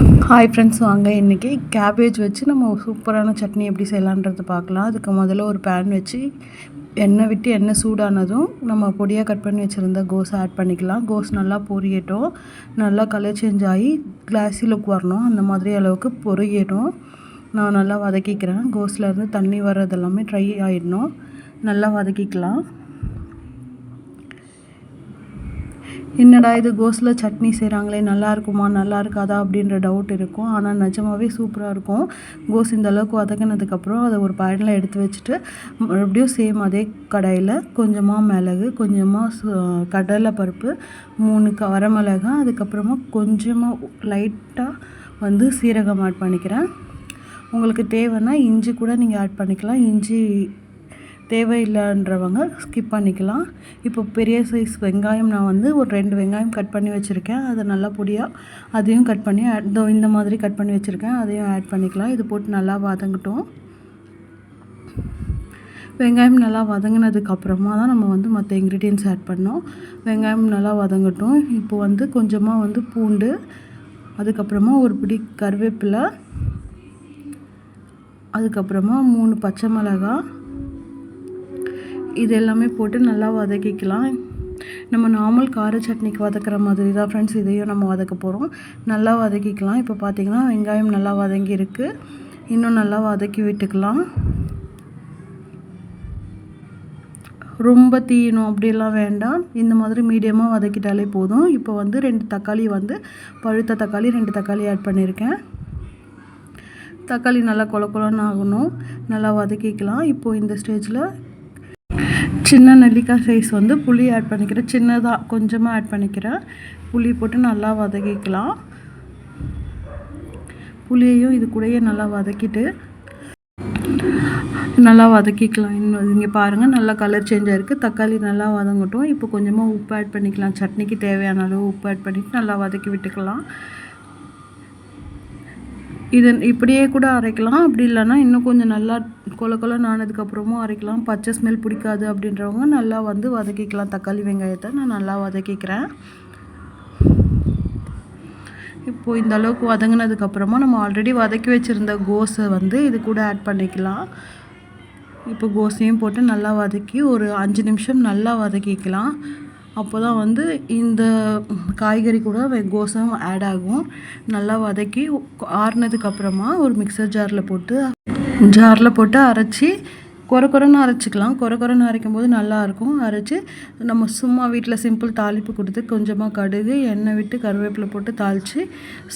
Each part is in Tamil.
ஹாய் ஃப்ரெண்ட்ஸ் வாங்க. இன்றைக்கி கேபேஜ் வச்சு நம்ம சூப்பரான சட்னி எப்படி செய்யலான்றது பார்க்கலாம். அதுக்கு முதல்ல ஒரு பேன் வச்சு எண்ணெய் விட்டு எண்ணெய் சூடானதும் நம்ம பொடியாக கட் பண்ணி வச்சுருந்த கோஸ் ஆட் பண்ணிக்கலாம். கோஸ் நல்லா பொரியட்டும். நல்லா கலர் சேஞ்ச் ஆகி கிளாஸி லுக் வரணும். அந்த மாதிரி அளவுக்கு பொரியட்டும். நான் நல்லா வதக்கிக்கிறேன். கோஸ்லேருந்து தண்ணி வர்றது எல்லாமே ட்ரை ஆகிடணும் நல்லா வதக்கிக்கலாம். என்னடா இது கோஸில் சட்னி செய்கிறாங்களே நல்லா இருக்குமா நல்லா இருக்காதா அப்படின்ற டவுட் இருக்கும். ஆனால் நிஜமாகவே சூப்பராக இருக்கும். கோஸ் இந்த அளவுக்கு வதக்கினதுக்கப்புறம் அதை ஒரு பயனில் எடுத்து வச்சுட்டு மறுபடியும் சேம் அதே கடாயில் கொஞ்சமாக மிளகு கொஞ்சமாக கடலை பருப்பு மூணு க வரமிளகா அதுக்கப்புறமா கொஞ்சமாக லைட்டாக வந்து சீரகம் ஆட் பண்ணிக்கிறேன். உங்களுக்கு தேவைன்னா இஞ்சி கூட நீங்கள் ஆட் பண்ணிக்கலாம். இஞ்சி தேவையில்லைன்றவங்க ஸ்கிப் பண்ணிக்கலாம். இப்போ பெரிய சைஸ் வெங்காயம் நான் வந்து ஒரு ரெண்டு வெங்காயம் கட் பண்ணி வச்சுருக்கேன். அதை நல்லா பொடியாக அதையும் கட் பண்ணி இதோ இந்த மாதிரி கட் பண்ணி வச்சுருக்கேன். அதையும் ஆட் பண்ணிக்கலாம். இது போட்டு நல்லா வதங்கட்டும். வெங்காயம் நல்லா வதங்கினதுக்கு அப்புறமா தான் நம்ம வந்து மற்ற இன்க்ரீடியன்ஸ் ஆட் பண்ணோம். வெங்காயம் நல்லா வதங்கட்டும். இப்போ வந்து கொஞ்சமாக வந்து பூண்டு அதுக்கப்புறமா ஒரு பிடி கருவேப்பிலை அதுக்கப்புறமா மூணு பச்சை மிளகாய் இது எல்லாமே போட்டு நல்லா வதக்கிக்கலாம். நம்ம நார்மல் கார சட்னிக்கு வதக்கிற மாதிரி தான் ஃப்ரெண்ட்ஸ் இதையும் நம்ம வதக்க போகிறோம் நல்லா வதக்கிக்கலாம். இப்போ பார்த்திங்கன்னா வெங்காயம் நல்லா வதங்கியிருக்கு இன்னும் நல்லா வதக்கி விட்டுக்கலாம். ரொம்ப தீயணும் அப்படிலாம் வேண்டாம். இந்த மாதிரி மீடியமாக வதக்கிட்டாலே போதும். இப்போ வந்து ரெண்டு தக்காளி வந்து பழுத்த தக்காளி ரெண்டு தக்காளி ஆட் பண்ணியிருக்கேன் தக்காளி நல்லா கொல கொலன்னு ஆகணும். நல்லா வதக்கிக்கலாம். இப்போது இந்த ஸ்டேஜில் சின்ன நெல்லிக்காய் சைஸ் வந்து புளி ஆட் பண்ணிக்கிறேன். சின்னதாக கொஞ்சமாக ஆட் பண்ணிக்கிறேன். புளி போட்டு நல்லா வதக்கிக்கலாம். புளியையும் இது கூடயே நல்லா வதக்கிட்டு நல்லா வதக்கிக்கலாம். இன்னும் இங்கே பாருங்கள் நல்லா கலர் சேஞ்ச் ஆகிருக்கு தக்காளி நல்லா வதங்கட்டும். இப்போ கொஞ்சமாக உப்பு ஆட் பண்ணிக்கலாம். சட்னிக்கு தேவையான அளவு உப்பு ஆட் பண்ணிவிட்டு நல்லா வதக்கி விட்டுக்கலாம். இது இப்படியே கூட அரைக்கலாம். அப்படி இல்லைன்னா இன்னும் கொஞ்சம் நல்லா கொல கொலன்னு ஆனதுக்கப்புறமும் அரைக்கலாம். பச்சை ஸ்மெல் பிடிக்காது அப்படின்றவங்க நல்லா வந்து வதக்கிக்கலாம். தக்காளி வெங்காயத்தை நான் நல்லா வதக்கிக்கிறேன். இப்போது இந்த அளவுக்கு வதங்கினதுக்கப்புறமா நம்ம ஆல்ரெடி வதக்கி வச்சுருந்த கோஸை வந்து இது கூட ஆட் பண்ணிக்கலாம். இப்போ கோஸையும் போட்டு நல்லா வதக்கி ஒரு அஞ்சு நிமிஷம் நல்லா வதக்கிக்கலாம். அப்போ தான் வந்து இந்த காய்கறி கூட கோசம் ஆட் ஆகும். நல்லா வதக்கி ஆறுனதுக்கப்புறமா ஒரு மிக்சர் ஜாரில் போட்டு ஜாரில் போட்டு அரைச்சி குறை குறைன்னு அரைச்சிக்கலாம். குறை குறைன்னு அரைக்கும் போது நல்லாயிருக்கும் அரைச்சி நம்ம சும்மா வீட்டில் சிம்பிள் தாளிப்பு கொடுத்து கொஞ்சமாக கடுகு எண்ணெய் விட்டு கருவேப்பிலை போட்டு தாளித்து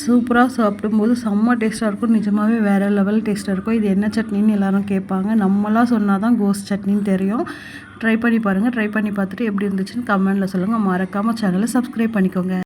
சூப்பராக சாப்பிடும்போது செம்ம டேஸ்ட்டாக இருக்கும். நிஜமாகவே வேறு லெவல் டேஸ்ட்டாக இருக்கும். இது என்ன சட்னின்னு எல்லோரும் கேட்பாங்க. நம்மளாம் சொன்னால் தான் கோஸ் சட்னின்னு தெரியும். ட்ரை பண்ணி பாருங்கள் ட்ரை பண்ணி பார்த்துட்டு எப்படி இருந்துச்சுன்னு கமெண்டில் சொல்லுங்கள் மறக்காமல் சேனலை சப்ஸ்கிரைப் பண்ணிக்கோங்க.